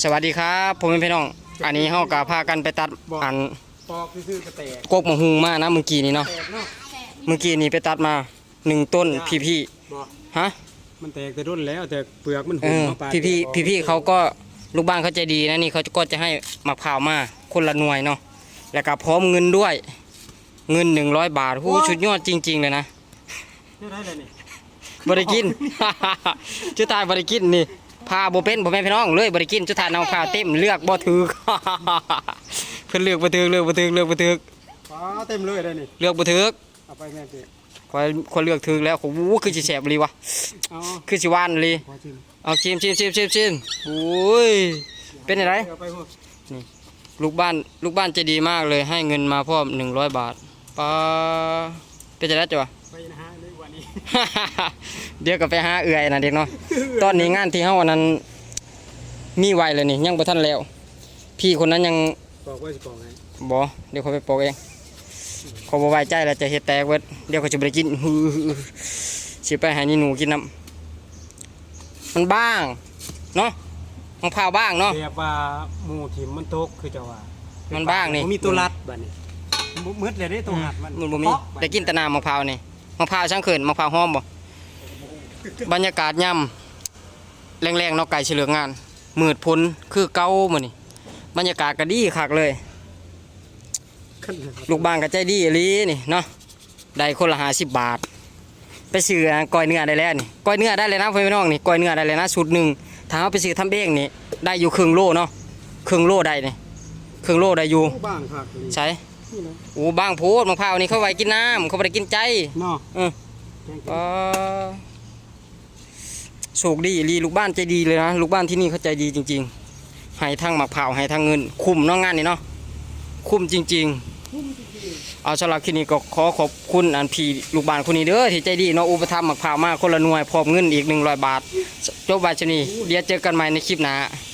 สวัสดีครับผมเป็นพี่น้อง อันนี้เฮากะพากันไปตัดอันปอกซื่อๆกระแตกกกมะฮุงมานะเมื่อกี้นี้เนาะแตกเนาะเมื่อกี้นี้ไปตัดมาหนึ่งต้นพี่พี่บ่ๆฮะมันแตกแต่รุ่นแล้วแต่เปลือกมันเอหุ่นอเนาะปลาพี่พี่พี่พี่ๆเขาก็ลูกบ้านเขาใจดีนะนี่เขาก็จะให้มะพร้าวมาคนละหน่วยเนาะแล้วก็พร้อมเงินด้วย เงินหนึ่งร้อยบาทหูชุดยอดจริง ๆ เลยนะเนี่ยได้เลยนี่บริกิน ชุดทายบริกินนี่ พาโบเป็นบ่แม่นพี่น้องเลยบริกินชุดทายเอาพาเต็มเลือกบ่ถือเพิ่นเลือกบ่ถือเลือกบ่ถือเลือกบ่ถือปลาเต็มเลยได้นี่เลือกบ่ถือเอาไปแม่เตะคอยคนเลือกถือแล้วโอ้โหคือสิแสบอีหลีวะเอาคือสิหวานอีหลีพอชิมเอาชิมชิมชิมชิมชิมโอ้ยเป็นอะไรเอาไปพวกลูกบ้านลูกบ้านใจดีมากเลยให้เงินมาพร้อม100 บาทปาเป็นจะได้จ้ะวะไปนะฮะ เลยวันนี้เดี๋ยวก็ไปหาเอื่อยนะเด็กเนาะตอนนี้งานที่เฮาอันนั้น มีไวเลยนี่ยังบ่ทันแล้ว พี่คนนั้นยังปอกไว้สิปอกไงบ่เดี๋ยวเขาไปปอกเองเขาบ่ไว้ใจแล้วจะเฮ็ดแตกเบิดเดี๋ยวเขาจะบ่ได้กินฮือสิไปให้นี่หนูกินน้ำมันบ้าง เนาะมะพร้าวบ้างเนาะเรียกว่าหมูถิ่มมันตกคือจะว่ามัมันบ้างนี่มีตัวรัดบัดนี้มืดเลยได้ตัวหัดมันมันบ่มีเปาะได้กินแต่น้ำมะพร้าวนี่ มะพร้าวช่างเขินมะพร้าวหอมบ่บรรยากาศย่ำแรงๆเนาะไก่เฉลืองงานมืดพ้นคือเก่ามื้อนี่บรรยากาศก็ดีคักเลยขึ้นเลยลูกบ้านก็ใจดีอีหลีนี่เนาะได้คนละ50บาท ไปซื้ออันก้อยเนื้อได้แล้วนี่ก้อยเนื้อได้เลยนะพี่น้องนี่ก้อยเนื้อได้เลยนะชุดหนึ่งถ้าเอาไปซื้อทำเองนี่ได้อยู่ครึ่งโลเนาะครึ่งโลได้นี่ครึ่งโลได้อยู่ผู้บ้างครับนี่ใช่นี่นะ โอ้บางโพดมะพร้าวนี่เขาไว้กินน้ำเขาไม่ได้กินใจเนาะเออแกงเออโชคดีอีหลีลูกบ้านใจดีเลยนะลูกบ้านที่นี่เขาใจดีจริง ๆ ให้ทั้งมะพร้าวให้ทั้งเงิน คุ้มเน้องงานนี่เนาะคุ้มจริง ๆ เอาสำหรับคลิปนี้ก็ขอขอบคุณอันพี่ลูกบ้านคนนี้เด้อที่ใจดีเนาะอุปถัมภ์มะพร้าวมาคนละหน่วยพร้อมเงินอีก100บาทจบไว้ชนี้เดี๋ยวเจอกันใหม่ในคลิปหน้า